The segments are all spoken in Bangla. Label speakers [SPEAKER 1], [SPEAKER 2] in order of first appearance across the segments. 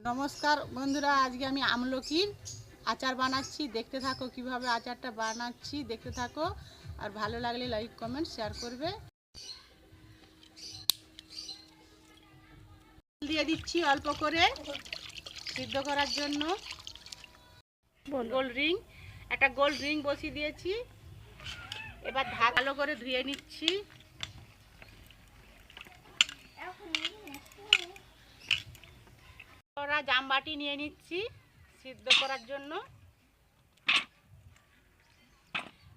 [SPEAKER 1] নমস্কার বন্ধুরা আজকে আমি আমলকির আচার বানাচ্ছি। দেখতে থাকো কীভাবে আচারটা বানাচ্ছি দেখতে থাকো। আর ভালো লাগলে লাইক কমেন্ট শেয়ার করবে। দিয়ে দিচ্ছি অল্প করে সিদ্ধ করার জন্য। গোল রিং একটা গোল রিং বসিয়ে দিয়েছি। এবার ভালো করে ধুয়ে নিচ্ছি। জামবাটি নিয়ে নিচ্ছি সিদ্ধ করার জন্য।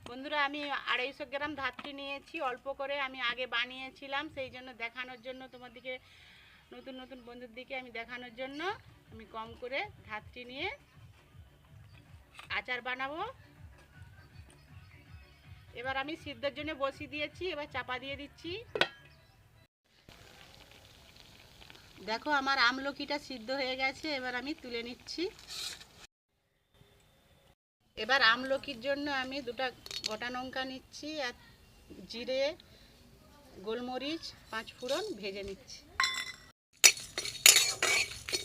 [SPEAKER 1] বন্ধুরা, আমি আড়াইশো গ্রাম ধাত্রী নিয়েছি, অল্প করে আমি আগে বানিয়েছিলাম, সেই জন্য দেখানোর জন্য তোমাদেরকে, নতুন নতুন বন্ধুর দিকে আমি দেখানোর জন্য আমি কম করে ধাত্রী নিয়ে আচার বানাবো। এবার আমি সিদ্ধর জন্য বসিয়ে দিয়েছি, এবার চাপা দিয়ে দিচ্ছি। দেখো, আমার আমলকিটা সিদ্ধ হয়ে গেছে, এবার আমি তুলে নিচ্ছি। এবার আমলকির জন্য আমি দুটা গোটা লঙ্কা নিচ্ছি, আর জিরে, গোলমরিচ, পাঁচ ফোড়ন ভেজে নিচ্ছি।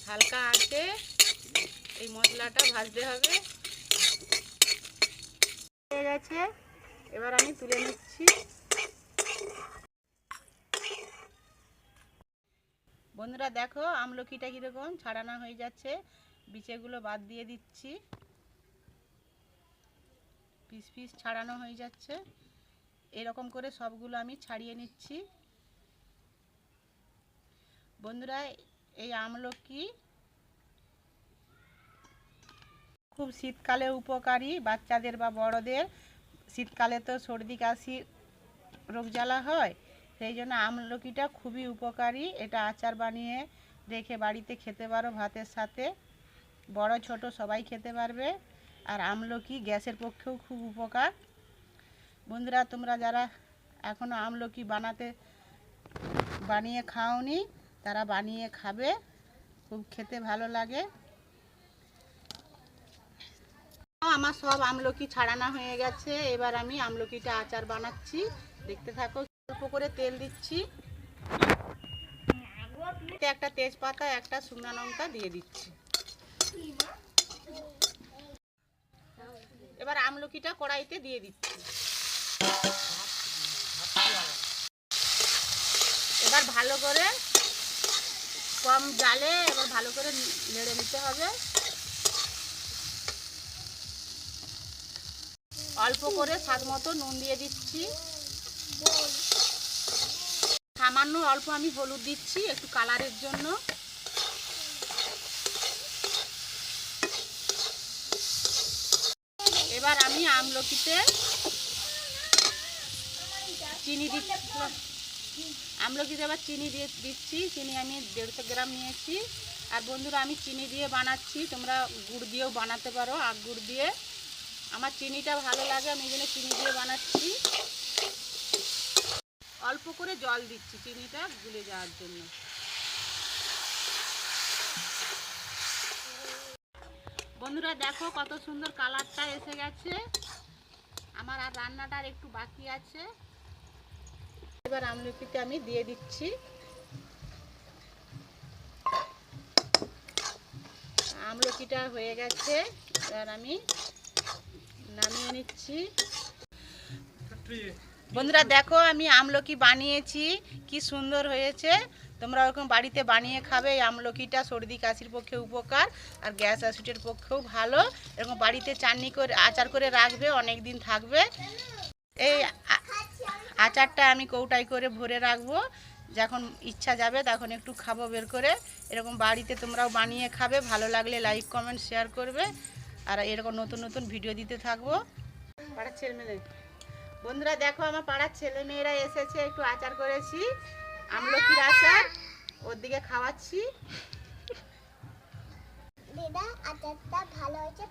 [SPEAKER 1] হালকা আঁচে এই মশলাটা ভাজতে হবে। হয়ে গেছে, এবার আমি তুলে নিচ্ছি। বন্ধুরা দেখো আমলকিটা কীরকম? ছাড়ানো হয়ে যাচ্ছে। বিচেগুলো বাদ দিয়ে দিচ্ছি। পিস পিস ছাড়ানো হয়ে যাচ্ছে। এরকম করে সবগুলো আমি ছাড়িয়ে নিচ্ছি। বন্ধুরা, এই আমলকি খুব শীতকালে উপকারী বাচ্চাদের বা বড়দের। শীতকালে তো সর্দি, কাশি, রোগ জ্বালা হয়। সেই জন্য আমলকিটা খুবই উপকারী। এটা আচার বানিয়ে রেখে বাড়িতে খেতে পারো ভাতের সাথে। বড়, ছোট সবাই খেতে পারবে। আর আমলকি গ্যাসের পক্ষেও খুব উপকার। বন্ধুরা, তোমরা যারা এখনও আমলকি বানাতে, বানিয়ে খাওনি, তারা বানিয়ে খাবে। খুব খেতে ভালো লাগে। আমার সব আমলকি ছাড়ানো হয়ে গেছে। এবার আমি আমলকিটা আচার বানাচ্ছি। দেখতে থাকো অল্প করে তেল দিচ্ছি। একটা তেজপাতা, একটা শুকনো লঙ্কা দিয়ে দিচ্ছি। এবার আমলকিটা কড়াইতে দিয়ে দিচ্ছি। এবার ভালো করে কম জালে এবার ভালো করে নেড়ে নিতে হবে। অল্প করে স্বাদ মতো নুন দিয়ে দিচ্ছি। সামান্য অল্প আমি হলুদ দিচ্ছি একটু কালারের জন্য। এবার আমি আমলকিতে চিনি দিচ্ছি। আমলকিতে এবার চিনি দিয়ে দিচ্ছি। চিনি আমি দেড়শো গ্রাম নিয়েছি। আর বন্ধুরা, আমি চিনি দিয়ে বানাচ্ছি। তোমরা গুড় দিয়েও বানাতে পারো আখ গুড় দিয়ে। আমার চিনিটা ভালো লাগে, আমি এই চিনি দিয়ে বানাচ্ছি। অল্প করে জল দিচ্ছি, চিনিটা গুলে যাওয়ার জন্য। বন্ধুরা, দেখো কত সুন্দর কালারটা এসে গেছে। আমার আর রান্নাটা আর একটু বাকি আছে। এবার আমলকিতে আমি দিয়ে দিচ্ছি আমলকিটা হয়ে গেছে। এবার আমি নামিয়ে নিচ্ছি। বন্ধুরা দেখো, আমি আমলকি বানিয়েছি, কি সুন্দর হয়েছে। তোমরা ওরকম বাড়িতে বানিয়ে খাবে, এই আমলকিটা সর্দি, কাশির পক্ষে উপকার, আর গ্যাস অ্যাসিডের পক্ষেও ভালো। এরকম বাড়িতে চাটনি করে, আচার করে রাখবে অনেক দিন থাকবে। এই আচারটা আমি কৌটাই করে ভরে রাখব। যখন ইচ্ছা যাবে, তখন একটু খাব বের করে। এরকম বাড়িতে তোমরাও বানিয়ে খাবে, ভালো লাগলে লাইক, কমেন্ট, শেয়ার করবে। আর এরকম নতুন নতুন ভিডিও দিতে থাকব। পাড়ার ছেলে বন্ধুরা দেখো, আমার পাড়ার ছেলে মেয়েরা এসেছে, একটু আচার করেছি, আমলকির আচার। ওর দিকে খাওয়াচ্ছি।
[SPEAKER 2] দিদা, আচারটা ভালো হয়েছে